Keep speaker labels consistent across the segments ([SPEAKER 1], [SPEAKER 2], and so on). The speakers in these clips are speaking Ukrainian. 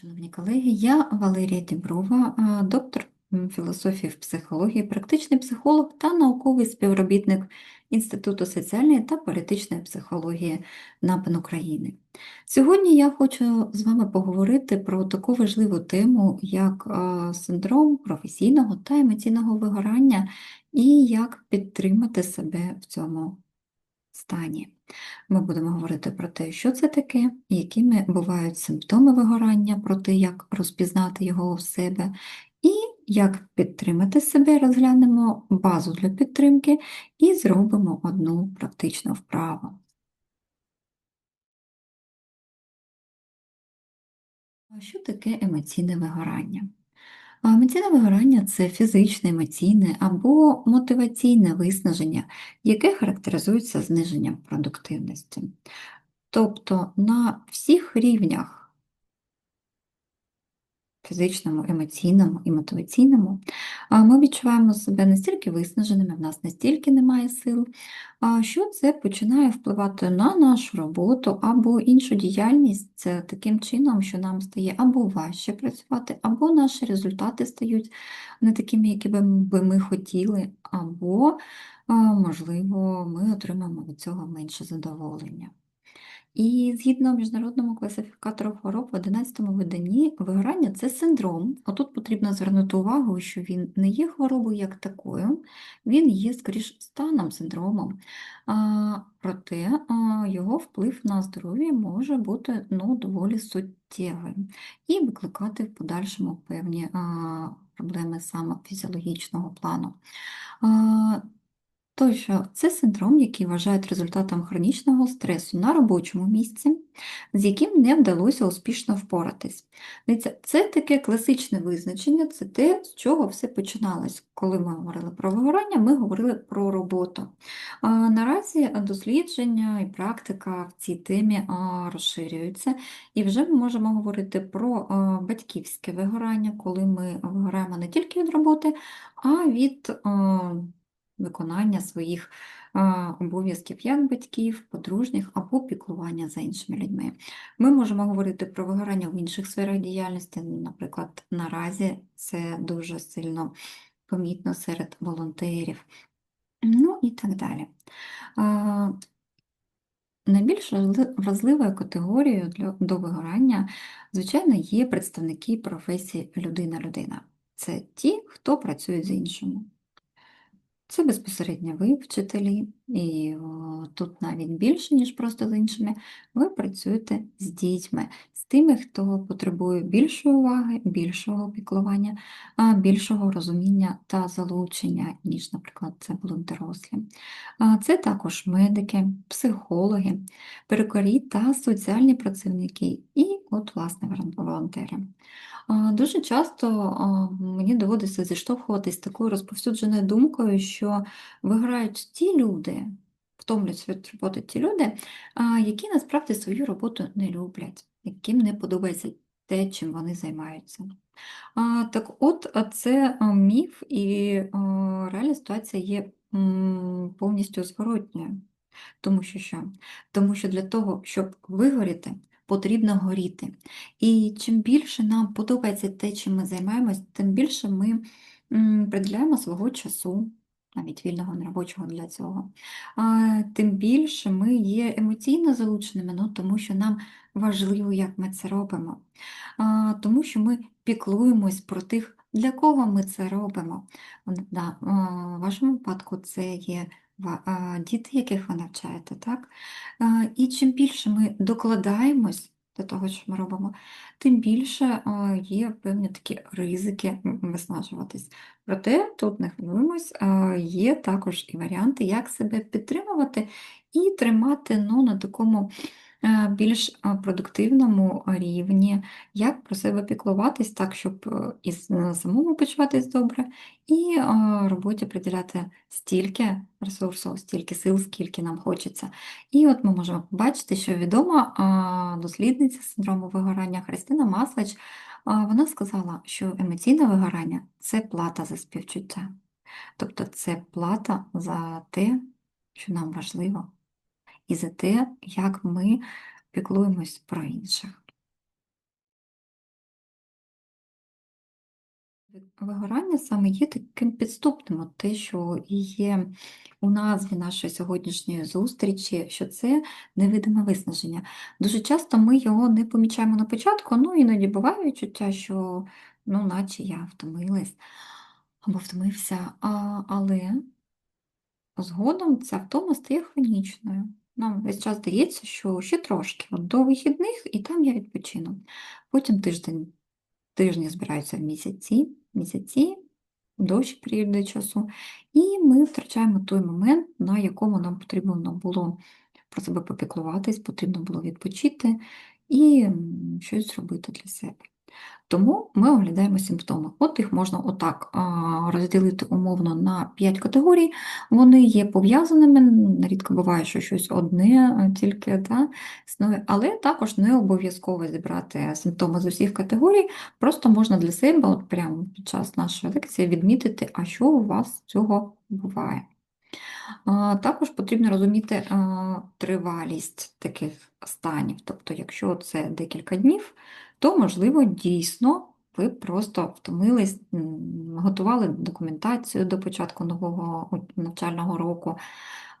[SPEAKER 1] Шановні колеги, я Валерія Діброва, доктор філософії в психології, практичний психолог та науковий співробітник Інституту соціальної та політичної психології НАПН України. Сьогодні я хочу з вами поговорити про таку важливу тему, як синдром професійного та емоційного вигорання і як підтримати себе в цьому стані. Ми будемо говорити про те, що це таке, якими бувають симптоми вигорання, про те, як розпізнати його у себе, і як підтримати себе, розглянемо базу для підтримки і зробимо одну практичну вправу. Що таке емоційне вигорання? Емоційне вигорання це фізичне, емоційне або мотиваційне виснаження, яке характеризується зниженням продуктивності. Тобто на всіх рівнях фізичному, емоційному і мотиваційному, ми відчуваємо себе настільки виснаженими, в нас настільки немає сил, що це починає впливати на нашу роботу або іншу діяльність це таким чином, що нам стає або важче працювати, або наші результати стають не такими, які би ми хотіли, або, можливо, ми отримаємо від цього менше задоволення. І згідно міжнародному класифікатору хвороб в 11 виданні, вигорання це синдром. Отут потрібно звернути увагу, що він не є хворобою як такою, він є скоріш станом, синдромом. А, проте а, його вплив на здоров'я може бути ну, доволі суттєвим і викликати в подальшому певні а, проблеми саме фізіологічного плану. А, Тощо, це синдром, який вважають результатом хронічного стресу на робочому місці, з яким не вдалося успішно впоратись. Це таке класичне визначення, це те, з чого все починалось. Коли ми говорили про вигорання, ми говорили про роботу. Наразі дослідження і практика в цій темі розширюються, і вже ми можемо говорити про батьківське вигорання, коли ми вигораємо не тільки від роботи, а від виконання своїх обов'язків як батьків, подружніх або піклування за іншими людьми. Ми можемо говорити про вигорання в інших сферах діяльності, наприклад, наразі це дуже сильно помітно серед волонтерів, ну і так далі. Найбільш вразли- вразливою категорією для, до вигорання, звичайно, є представники професії людина-людина. Це ті, хто працюють з іншими. Це безпосередньо ви, вчителі, і о, тут навіть більше, ніж просто з іншими, ви працюєте з дітьми, з тими, хто потребує більшої уваги, більшого піклування, більшого розуміння та залучення, ніж, наприклад, це були дорослі. Це також медики, психологи, перукарі та соціальні працівники, і, от, власне, волонтери. Дуже часто мені доводиться зіштовхуватись такою розповсюдженою думкою, що виграють ті люди, втомлюються від роботи ті люди, які насправді свою роботу не люблять, яким не подобається те, чим вони займаються. Так от, це міф, і реальна ситуація є повністю зворотньою. Тому що що? Тому що для того, щоб вигоріти, потрібно горіти. І чим більше нам подобається те, чим ми займаємось, тим більше ми приділяємо свого часу, навіть вільного неробочого для цього. Тим більше ми є емоційно залученими, ну, тому що нам важливо, як ми це робимо. Тому що ми піклуємось про тих, для кого ми це робимо. В вашому випадку це є діти, яких ви навчаєте, так? І чим більше ми докладаємось до того, що ми робимо, тим більше є певні такі ризики виснажуватись. Проте тут не хвилюємось, є також і варіанти, як себе підтримувати і тримати ну, на такому більш продуктивному рівні, як про себе піклуватись так, щоб е, і е, самому почуватись добре, і роботі приділяти стільки ресурсу, стільки сил, скільки нам хочеться. І от ми можемо побачити, що відома дослідниця синдрому вигорання Христина Маслач, вона сказала, що емоційне вигорання це плата за співчуття. Тобто це плата за те, що нам важливо, і за те, як ми піклуємось про інших. Вигорання саме є таким підступним, те, що є у назві нашої сьогоднішньої зустрічі, що це невидиме виснаження. Дуже часто ми його не помічаємо на початку, ну іноді буває відчуття, що ну, наче я втомилась або втомився, а, але згодом ця втома стає хронічною. Нам весь час здається, що ще трошки, от до вихідних, і там я відпочину. Потім тиждень, тижні збираються в місяці, місяці, довші періоди часу, і ми втрачаємо той момент, на якому нам потрібно було про себе попіклуватись, потрібно було відпочити і щось зробити для себе. Тому ми оглядаємо симптоми. От їх можна отак розділити умовно на 5 категорій. Вони є пов'язаними, нерідко буває, що щось одне тільки да, існує, але також не обов'язково зібрати симптоми з усіх категорій, просто можна для себе, от прямо під час нашої лекції, відмітити, а що у вас цього буває. А, Також потрібно розуміти тривалість таких станів. Тобто, якщо це декілька днів, то, можливо, дійсно ви просто втомились, готували документацію до початку нового навчального року,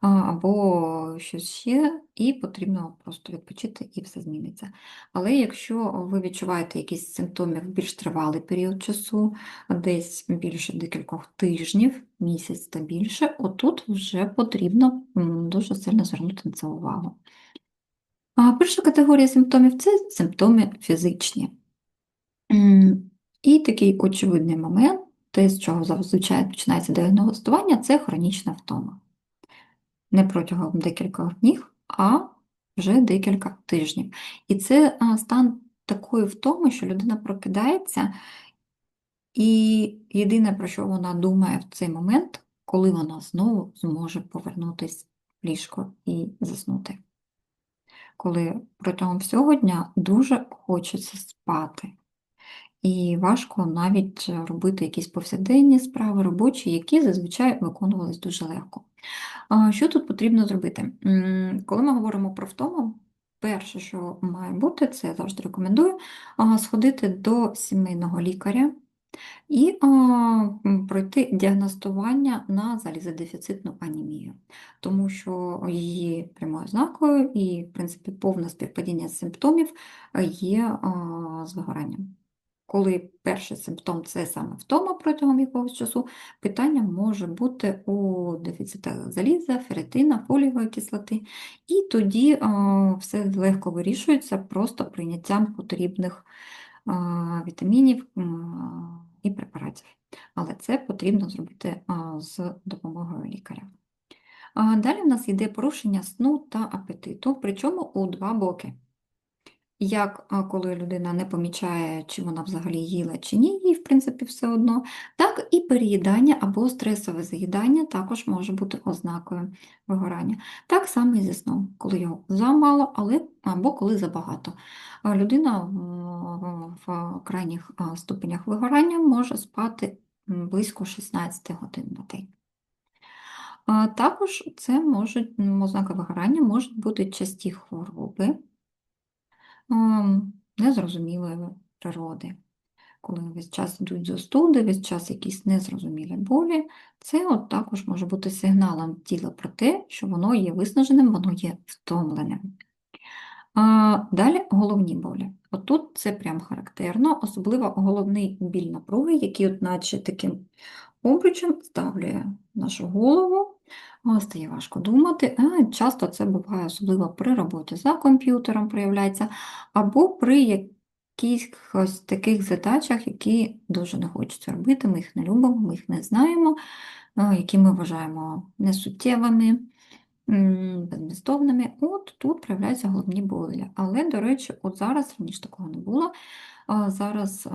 [SPEAKER 1] або щось ще, і потрібно просто відпочити, і все зміниться. Але якщо ви відчуваєте якісь симптоми в більш тривалий період часу, десь більше декількох тижнів, місяць та більше, отут вже потрібно дуже сильно звернути на це увагу. А перша категорія симптомів це симптоми фізичні. І такий очевидний момент, те, з чого зазвичай починається діагностування, це хронічна втома. Не протягом декількох днів, а вже декілька тижнів. І це стан такої втоми, що людина прокидається, і єдине, про що вона думає в цей момент, коли вона знову зможе повернутися в ліжко і заснути. Коли протягом всього дня дуже хочеться спати. І важко навіть робити якісь повсякденні справи робочі, які зазвичай виконувались дуже легко. Що тут потрібно зробити? Коли ми говоримо про втому, перше, що має бути, це я завжди рекомендую, сходити до сімейного лікаря і пройти діагностування на залізодефіцитну анемію, тому що її прямою ознакою і, в принципі, повне співпадіння симптомів є з вигоранням. Коли перший симптом це саме втома протягом якогось часу, питання може бути у дефіцитах заліза, ферритина, фолієвої кислоти, і тоді все легко вирішується просто прийняттям потрібних вітамінів і препаратів. Але це потрібно зробити з допомогою лікаря. Далі в нас йде порушення сну та апетиту, причому у два боки. Як коли людина не помічає, чи вона взагалі їла, чи ні, їй, в принципі, все одно, так і переїдання або стресове заїдання також може бути ознакою вигорання. Так само і зі сном, коли його замало, але, або коли забагато. Людина в, крайніх ступенях вигорання може спати близько 16 годин на день. Також це можуть, ознаки вигорання можуть бути часті хвороби незрозумілої природи. Коли весь час йдуть застуди, весь час якісь незрозумілі болі, це от також може бути сигналом тіла про те, що воно є виснаженим, воно є втомленим. А, Далі головні болі. Отут це прям характерно, особливо головний біль напруги, який, от наче таким обручем ставлює нашу голову, стає важко думати. А, Часто це буває особливо при роботі за комп'ютером проявляється, або при якихось таких задачах, які дуже не хочеться робити, ми їх не любимо, ми їх не знаємо, які ми вважаємо несуттєвими безмістовними. От тут проявляються головні болі. Але, до речі, от зараз раніше такого не було. Зараз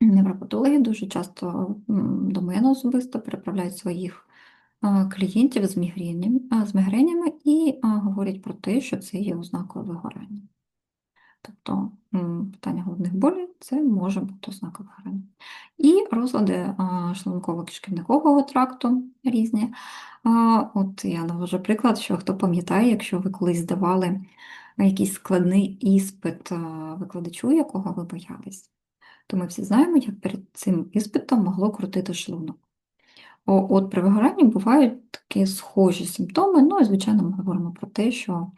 [SPEAKER 1] невропатологи дуже часто до мене особисто переправляють своїх клієнтів з мігренями, з мігренями і говорять про те, що це є ознакою вигорання. Тобто питання головних болей це може бути ознака вигорання. І розлади шлунково-кишківникового тракту різні. От я навожу приклад, що хто пам'ятає, якщо ви колись здавали якийсь складний іспит викладачу, якого ви боялись, то ми всі знаємо, як перед цим іспитом могло крутити шлунок. От при вигоранні бувають такі схожі симптоми, ну і, звичайно, ми говоримо про те, що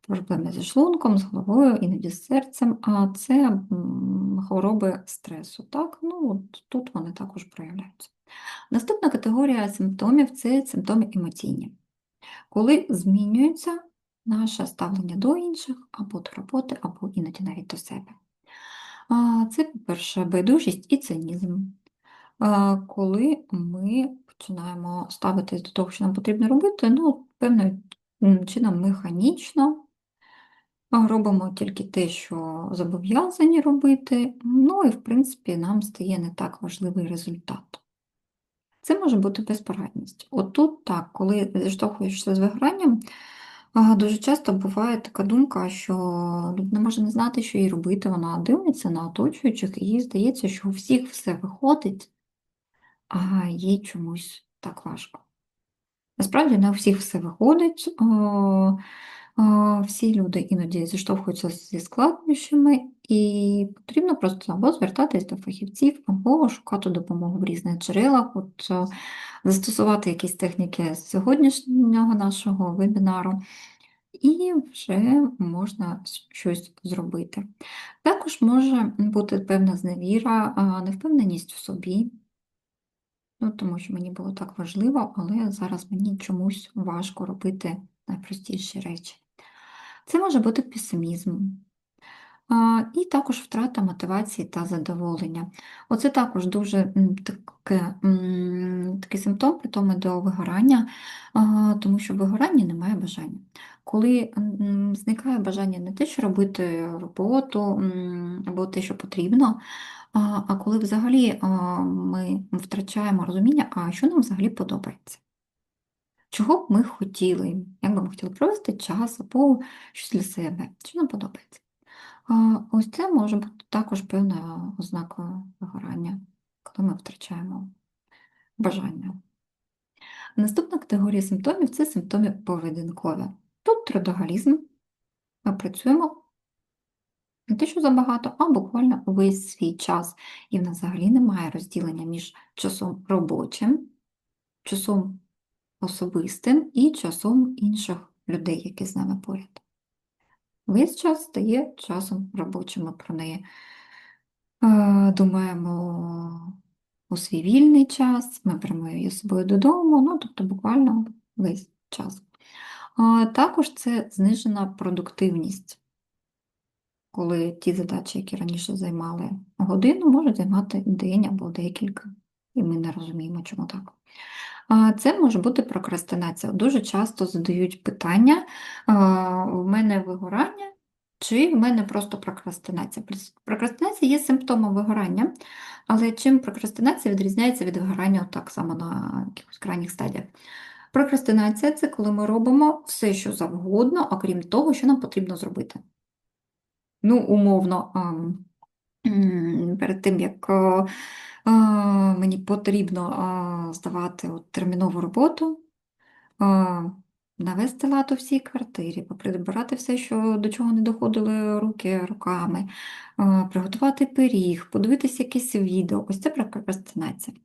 [SPEAKER 1] проблеми зі шлунком, з головою, іноді з серцем, а це хвороби стресу. Так? Ну, от Тут вони також проявляються. Наступна категорія симптомів це симптоми емоційні, коли змінюється наше ставлення до інших, або до роботи, або іноді навіть до себе. Це, по-перше, байдужість і цинізм. Коли ми починаємо ставитись до того, що нам потрібно робити, ну, певним чином механічно, робимо тільки те, що зобов'язані робити, ну і, в принципі, нам стає не так важливий результат. Це може бути безпорадність. От тут так, коли зіштовхуєшся з вигоранням, а, дуже часто буває така думка, що людина може не знати, що їй робити, вона дивиться на оточуючих, і їй здається, що у всіх все виходить, а їй чомусь так важко. Насправді, не у всіх все виходить. Всі люди іноді зіштовхуються зі складнощами, і потрібно просто або звертатись до фахівців, або шукати допомогу в різних джерелах, от е, застосувати якісь техніки з сьогоднішнього нашого вебінару, і вже можна щось зробити. Також може бути певна зневіра, невпевненість в собі. Ну, тому що мені було так важливо, але зараз мені чомусь важко робити найпростіші речі. Це може бути песимізм. І також втрата мотивації та задоволення. Оце також дуже таке, такий симптом притоми до вигорання, тому що в вигоранні немає бажання. Коли зникає бажання не те, що робити роботу або те, що потрібно, а, а коли взагалі ми втрачаємо розуміння, а що нам взагалі подобається. Чого б ми хотіли, як би ми хотіли провести час або щось для себе, що нам подобається. Ось це може бути також певна ознака вигорання, коли ми втрачаємо бажання. Наступна категорія симптомів це симптоми поведінкові. Тут трудоголізм. Ми працюємо не те, що забагато, а буквально весь свій час. І в нас взагалі немає розділення між часом робочим, часом особистим і часом інших людей, які з нами поряд. Весь час стає часом робочим. Ми про неї е, думаємо у свій вільний час, ми беремо її з собою додому, ну, тобто буквально весь час. Також це знижена продуктивність, коли ті задачі, які раніше займали годину, можуть займати день або декілька, і ми не розуміємо, чому так. Це може бути прокрастинація. Дуже часто задають питання: в мене вигорання, чи в мене просто прокрастинація. Прокрастинація є симптомом вигорання, але чим прокрастинація відрізняється від вигорання так само на якихось крайніх стадіях. Прокрастинація це коли ми робимо все, що завгодно, окрім того, що нам потрібно зробити. Ну, умовно, перед тим, як мені потрібно здавати от термінову роботу, навести лад у всій квартирі, поприбирати все, що до чого не доходили руки руками, приготувати пиріг, подивитися якесь відео. Ось це прокрастинація.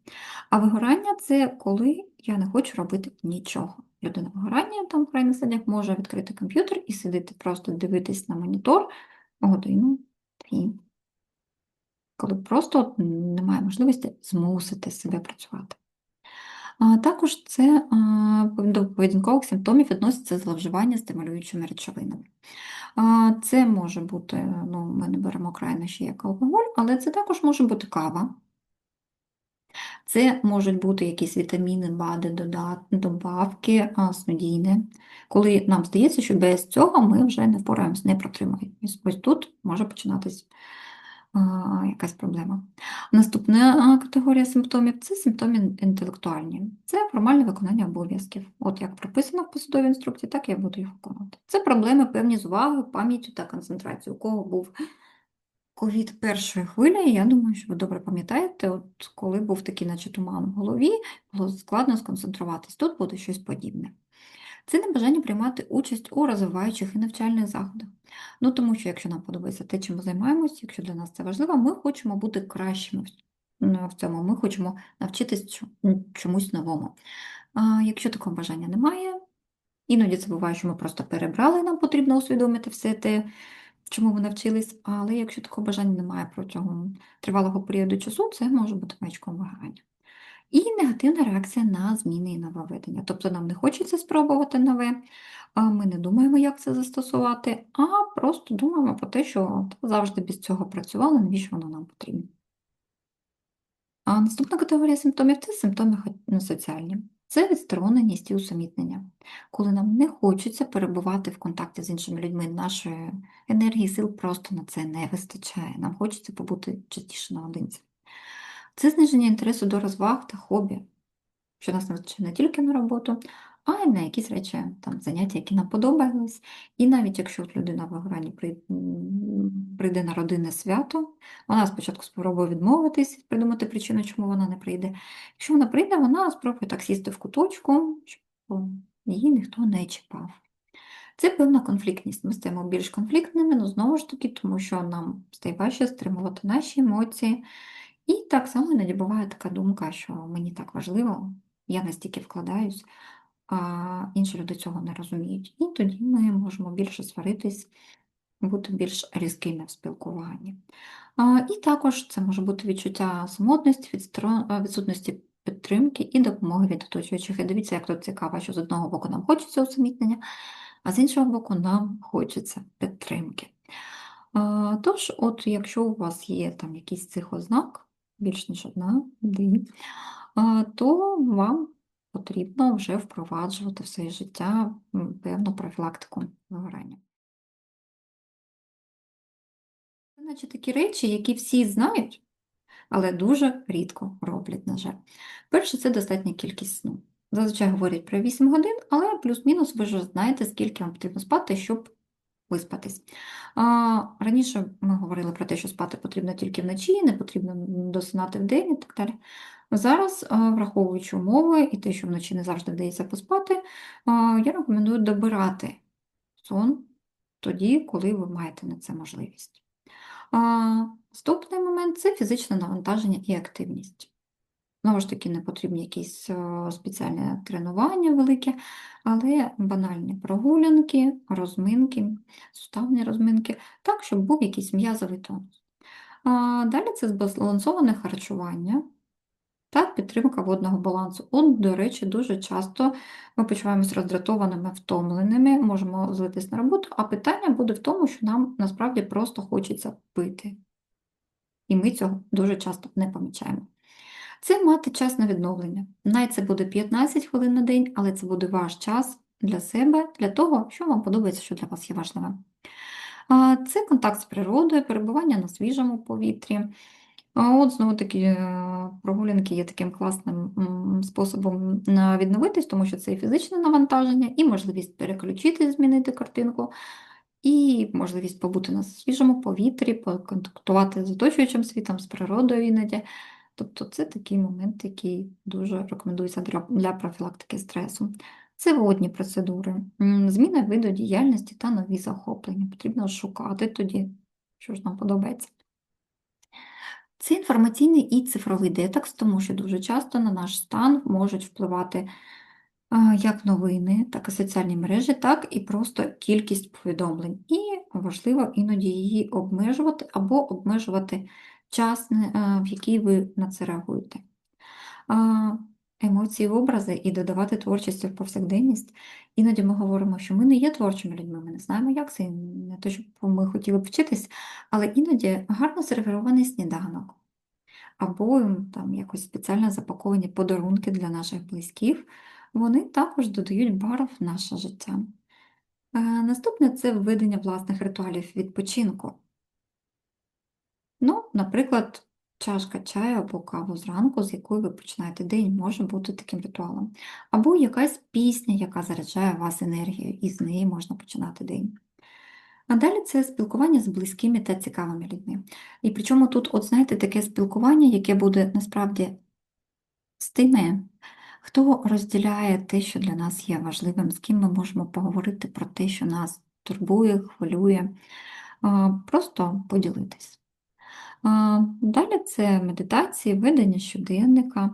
[SPEAKER 1] А вигорання це коли я не хочу робити нічого. Людина вигорання там в крайніх стадіях може відкрити комп'ютер і сидіти, просто дивитись на монітор годину, дві коли просто немає можливості змусити себе працювати. Також це до поведінкових симптомів відноситься зловживання стимулюючими речовинами. Це може бути, ну, ми не беремо крайнощі як алкоголь, але це також може бути кава. Це можуть бути якісь вітаміни, БАДи, добавки, снодійне, коли нам здається, що без цього ми вже не впораємось, не протримаємось. Ось тут може починатись якась проблема. Наступна категорія симптомів це симптоми інтелектуальні. Це формальне виконання обов'язків. От як прописано в посудовій інструкції, так я буду їх виконувати. Це проблеми певні з увагою, пам'яттю та концентрацією. У кого був ковід першої хвилі, я думаю, що ви добре пам'ятаєте, от коли був такий, наче туман в голові, було складно сконцентруватись. Тут буде щось подібне. Це небажання приймати участь у розвиваючих і навчальних заходах. Ну, тому що якщо нам подобається те, чим ми займаємось, якщо для нас це важливо, ми хочемо бути кращими в- ну, цьому, ми хочемо навчитись чу- чомусь новому. А якщо такого бажання немає, іноді це буває, що ми просто перебрали, нам потрібно усвідомити все те, чому ми навчились, але якщо такого бажання немає протягом тривалого періоду часу, це може бути маячком вигорання. І негативна реакція на зміни і нововведення. Тобто нам не хочеться спробувати нове, ми не думаємо, як це застосувати, а просто думаємо про те, що завжди без цього працювало, навіщо воно нам потрібно. А наступна категорія симптомів це симптоми ну, соціальні. Це відстороненість і усамітнення. Коли нам не хочеться перебувати в контакті з іншими людьми, нашої енергії, сил просто на це не вистачає. Нам хочеться побути частіше наодинці. Це зниження інтересу до розваг та хобі, що нас навчає не тільки на роботу, а на якісь речі, там, заняття, які нам подобались. І навіть якщо от людина в вигоранні прийде на родинне свято, вона спочатку спробує відмовитись, придумати причину, чому вона не прийде. Якщо вона прийде, вона спробує так сісти в куточку, щоб її ніхто не чіпав. Це певна конфліктність. Ми стаємо більш конфліктними, ну знову ж таки, тому що нам стає важче стримувати наші емоції. І так само іноді буває така думка, що мені так важливо, я настільки вкладаюсь, а інші люди цього не розуміють. І тоді ми можемо більше сваритись, бути більш різкими в спілкуванні. І також це може бути відчуття самотності, відсутності підтримки і допомоги від оточуючих. І дивіться, як тут цікаво, що з одного боку нам хочеться усамітнення, а з іншого боку, нам хочеться підтримки. Тож, от якщо у вас є там якийсь цих ознак, більш ніж одна, дві, то вам потрібно вже впроваджувати в своє життя певну профілактику вигорання. Це наче такі речі, які всі знають, але дуже рідко роблять, на жаль. Перше, це достатня кількість сну. Зазвичай говорять про 8 годин, але плюс-мінус ви ж знаєте, скільки вам потрібно спати, щоб виспатись. Раніше ми говорили про те, що спати потрібно тільки вночі, не потрібно досинати вдень і так далі. Зараз, враховуючи умови і те, що вночі не завжди вдається поспати, я рекомендую добирати сон тоді, коли ви маєте на це можливість. Наступний момент це фізичне навантаження і активність. Знову ж таки, не потрібні якісь е, спеціальні тренування великі, але банальні прогулянки, розминки, суставні розминки, так, щоб був якийсь м'язовий тонус. Далі це збалансоване харчування та підтримка водного балансу. От, до речі, дуже часто ми почуваємося роздратованими, втомленими, можемо злитись на роботу, а питання буде в тому, що нам насправді просто хочеться пити. І ми цього дуже часто не помічаємо. Це мати час на відновлення. Навіть це буде 15 хвилин на день, але це буде ваш час для себе, для того, що вам подобається, що для вас є важливим. Це контакт з природою, перебування на свіжому повітрі. От знову таки е, прогулянки є таким класним способом відновитись, тому що це і фізичне навантаження, і можливість переключити, змінити картинку, і можливість побути на свіжому повітрі, поконтактувати з оточуючим світом, з природою іноді. Тобто це такий момент, який дуже рекомендується для, профілактики стресу. Це водні процедури, зміна виду діяльності та нові захоплення. Потрібно шукати тоді, що ж нам подобається. Це інформаційний і цифровий детокс, тому що дуже часто на наш стан можуть впливати як новини, так і соціальні мережі, так і просто кількість повідомлень. І важливо іноді її обмежувати або обмежувати час, в який ви на це реагуєте. Емоції, образи і додавати творчість в повсякденність. Іноді ми говоримо, що ми не є творчими людьми, ми не знаємо, як це, не те, щоб ми хотіли б вчитись, але іноді гарно сервірований сніданок або там якось спеціально запаковані подарунки для наших близьких, вони також додають барв в наше життя. Е, Наступне це введення власних ритуалів відпочинку. Ну, наприклад, чашка чаю або каву зранку, з якою ви починаєте день, може бути таким ритуалом. Або якась пісня, яка заряджає вас енергією, і з неї можна починати день. А далі це спілкування з близькими та цікавими людьми. І причому тут, от знаєте, таке спілкування, яке буде насправді з тими, хто розділяє те, що для нас є важливим, з ким ми можемо поговорити про те, що нас турбує, хвилює, просто поділитись. Далі це медитації, ведення щоденника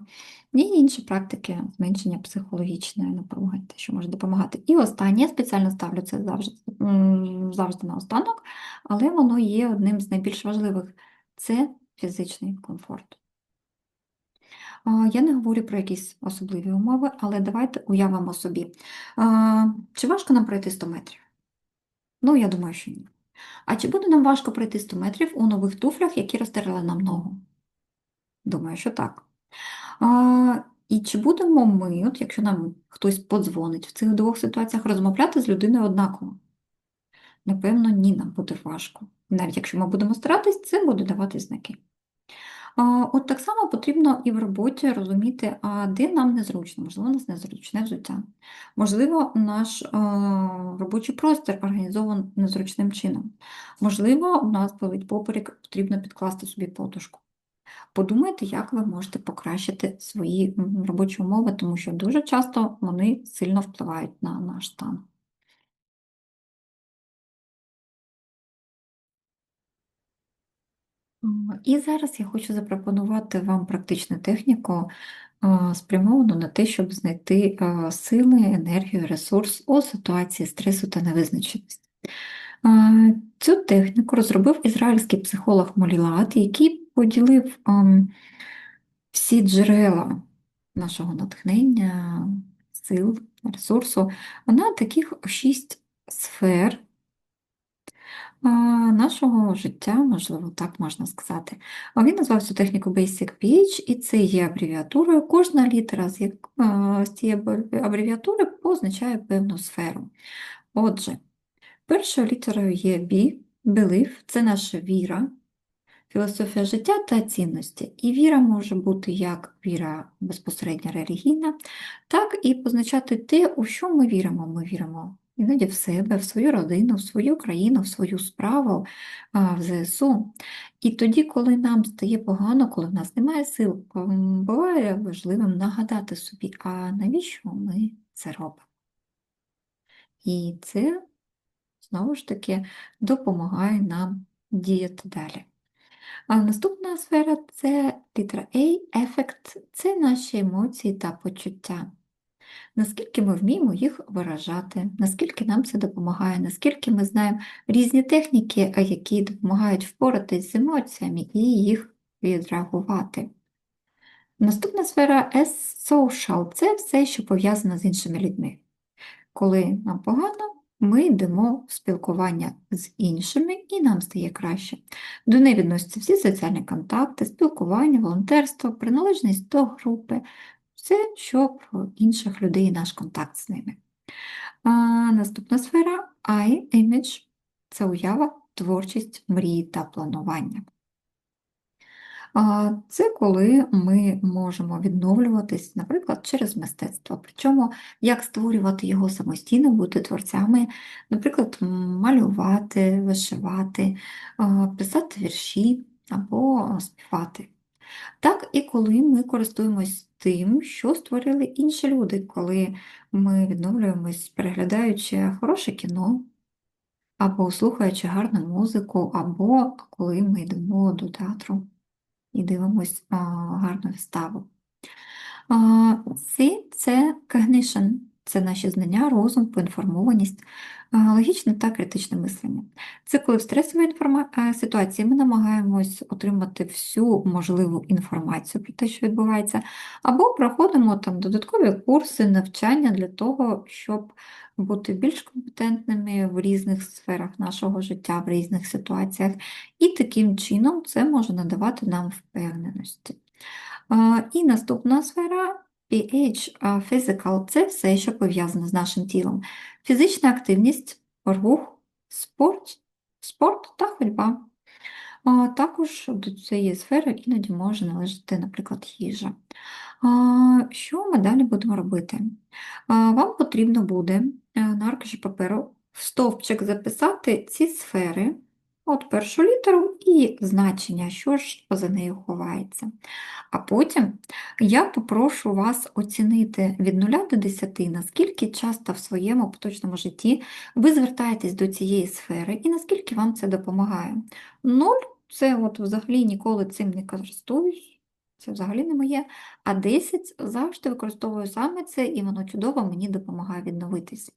[SPEAKER 1] і інші практики зменшення психологічної напруги, те, що може допомагати. І останнє, я спеціально ставлю це завжди, завжди на останок, але воно є одним з найбільш важливих це фізичний комфорт. Я не говорю про якісь особливі умови, але давайте уявимо собі. Чи важко нам пройти 100 метрів? Ну, я думаю, що ні. А чи буде нам важко пройти 100 метрів у нових туфлях, які розтерли нам ногу? Думаю, що так. А, І чи будемо ми, от якщо нам хтось подзвонить в цих двох ситуаціях, розмовляти з людиною однаково? Напевно, ні, нам буде важко. Навіть якщо ми будемо старатись, це буде давати знаки. От так само потрібно і в роботі розуміти, а де нам незручно, можливо, у нас незручне взуття. Можливо, наш робочий простір організований незручним чином. Можливо, у нас болить поперек, потрібно підкласти собі подушку. Подумайте, як ви можете покращити свої робочі умови, тому що дуже часто вони сильно впливають на наш стан. І зараз я хочу запропонувати вам практичну техніку, спрямовану на те, щоб знайти сили, енергію, ресурс у ситуації стресу та невизначеності. Цю техніку розробив ізраїльський психолог Молілат, який поділив всі джерела нашого натхнення, сил, ресурсу на таких шість сфер нашого життя, можливо, так можна сказати. Він назвав цю техніку Basic PH, і це є абревіатурою. Кожна літера з з цієї абревіатури позначає певну сферу. Отже, першою літерою є B, belief, це наша віра, філософія життя та цінності. І віра може бути як віра безпосередньо релігійна, так і позначати те, у що ми віримо. Ми віримо іноді в себе, в свою родину, в свою країну, в свою справу, в ЗСУ. І тоді, коли нам стає погано, коли в нас немає сил, буває важливим нагадати собі, а навіщо ми це робимо? І це, знову ж таки, допомагає нам діяти далі. А наступна сфера це літера A, ефект, це наші емоції та почуття. Наскільки ми вміємо їх виражати, наскільки нам це допомагає, наскільки ми знаємо різні техніки, які допомагають впоратись з емоціями і їх відреагувати. Наступна сфера S social це все, що пов'язано з іншими людьми. Коли нам погано, ми йдемо в спілкування з іншими і нам стає краще. До неї відносяться всі соціальні контакти, спілкування, волонтерство, приналежність до групи, все, що про інших людей наш контакт з ними. А, наступна сфера I, image це уява, творчість, мрії та планування. А, Це коли ми можемо відновлюватись, наприклад, через мистецтво. Причому як створювати його самостійно, бути творцями, наприклад, малювати, вишивати, писати вірші або співати. Так і коли ми користуємось тим, що створили інші люди, коли ми відновлюємось, переглядаючи хороше кіно, або слухаючи гарну музику, або коли ми йдемо до театру і дивимось гарну виставу. Ці це cognition, це наші знання, розум, поінформованість, логічне та критичне мислення. Це коли в стресовій інформа... ситуації ми намагаємось отримати всю можливу інформацію про те, що відбувається, або проходимо там додаткові курси, навчання для того, щоб бути більш компетентними в різних сферах нашого життя, в різних ситуаціях, і таким чином це може надавати нам впевненості. І наступна сфера PH, а, physical – це все, що пов'язане з нашим тілом. Фізична активність, рух, спорт, спорт та ходьба. Також до цієї сфери іноді може належати, наприклад, їжа. Що ми далі будемо робити? Вам потрібно буде е, на аркуші паперу в стовпчик записати ці сфери, от першу літеру і значення, що ж за нею ховається. А потім я попрошу вас оцінити від 0 до 10, наскільки часто в своєму поточному житті ви звертаєтесь до цієї сфери і наскільки вам це допомагає. 0 це от взагалі ніколи цим не користуюсь, це взагалі не моє. А 10 завжди використовую саме це, і воно чудово мені допомагає відновитись.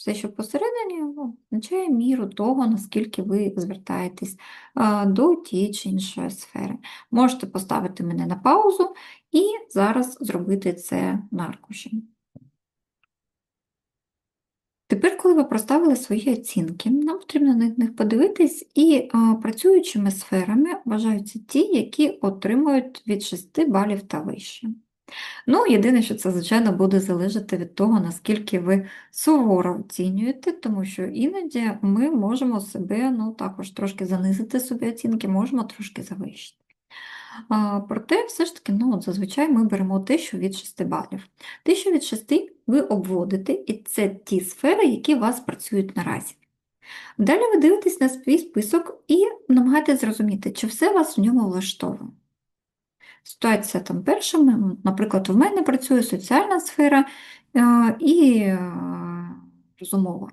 [SPEAKER 1] Все, що посередині, ну, означає міру того, наскільки ви звертаєтесь до тієї чи іншої сфери. Можете поставити мене на паузу і зараз зробити це на аркуші. Тепер, коли ви проставили свої оцінки, нам потрібно на них подивитись, і а, працюючими сферами вважаються ті, які отримують від 6 балів та вище. Ну, єдине, що це, звичайно, буде залежати від того, наскільки ви суворо оцінюєте, тому що іноді ми можемо себе ну, також трошки занизити собі оцінки, можемо трошки завищити. А, Проте, все ж таки, ну, от зазвичай ми беремо те, що від 6 балів. Те, що від 6 ви обводите, і це ті сфери, які у вас працюють наразі. Далі ви дивитесь на свій список і намагаєтесь зрозуміти, чи все вас в ньому влаштовує. Ситуація там перша, наприклад, у мене працює соціальна сфера е, і е, розумова.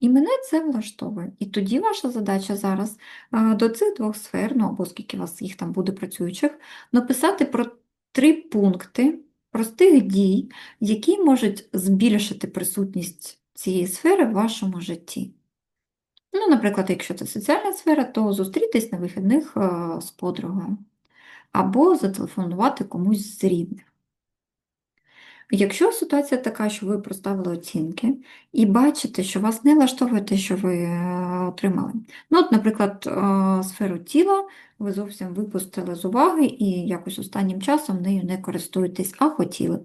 [SPEAKER 1] І мене це влаштовує. І тоді ваша задача зараз е, до цих двох сфер, ну або скільки у вас їх там буде працюючих, написати про три пункти простих дій, які можуть збільшити присутність цієї сфери в вашому житті. Ну, наприклад, якщо це соціальна сфера, то зустрітись на вихідних з подругою або зателефонувати комусь з рідних. Якщо ситуація така, що ви проставили оцінки і бачите, що вас не влаштовує те, що ви е, отримали. Ну, от, Наприклад, е, сферу тіла ви зовсім випустили з уваги і якось останнім часом нею не користуєтесь, а хотіли.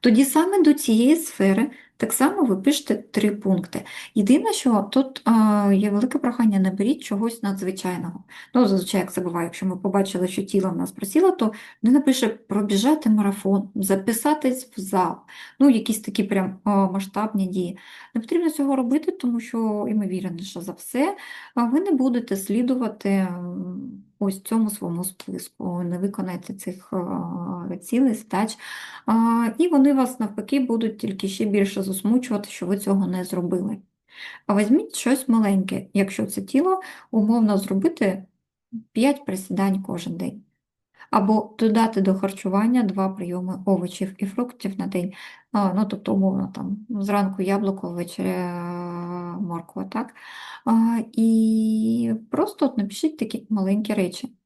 [SPEAKER 1] Тоді саме до цієї сфери так само ви пишете три пункти. Єдине, що тут а, є велике прохання, не беріть чогось надзвичайного. Ну, зазвичай, як це буває, якщо ми побачили, що тіло в нас просіло, то не напише пробіжати марафон, записатись в зал, ну, якісь такі прям масштабні дії. Не потрібно цього робити, тому що, ймовірніше за все, ви не будете слідувати ось цьому своєму списку, не виконаєте цих цілей, задач, і вони вас навпаки будуть тільки ще більше засмучувати, що ви цього не зробили. А візьміть щось маленьке, якщо це тіло, умовно зробити 5 присідань кожен день. Або додати до харчування 2 прийоми овочів і фруктів на день. Ну, Тобто, умовно, там, зранку яблуко, ввечері морква. так? І просто от напишіть такі маленькі речі.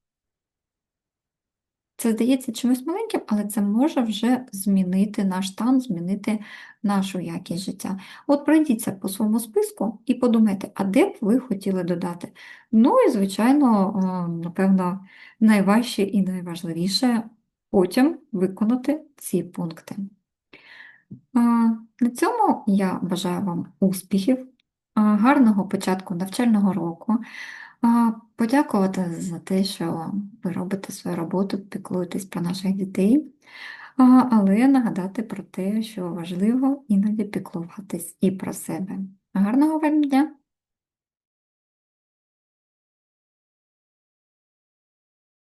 [SPEAKER 1] Це здається чимось маленьким, але це може вже змінити наш стан, змінити нашу якість життя. От пройдіться по своєму списку і подумайте, а де б ви хотіли додати? Ну і, звичайно, напевно, найважче і найважливіше потім виконати ці пункти. На цьому я бажаю вам успіхів, гарного початку навчального року. Подякувати за те, що ви робите свою роботу, піклуєтесь про наших дітей, але нагадати про те, що важливо іноді піклуватись і про себе. Гарного вам дня!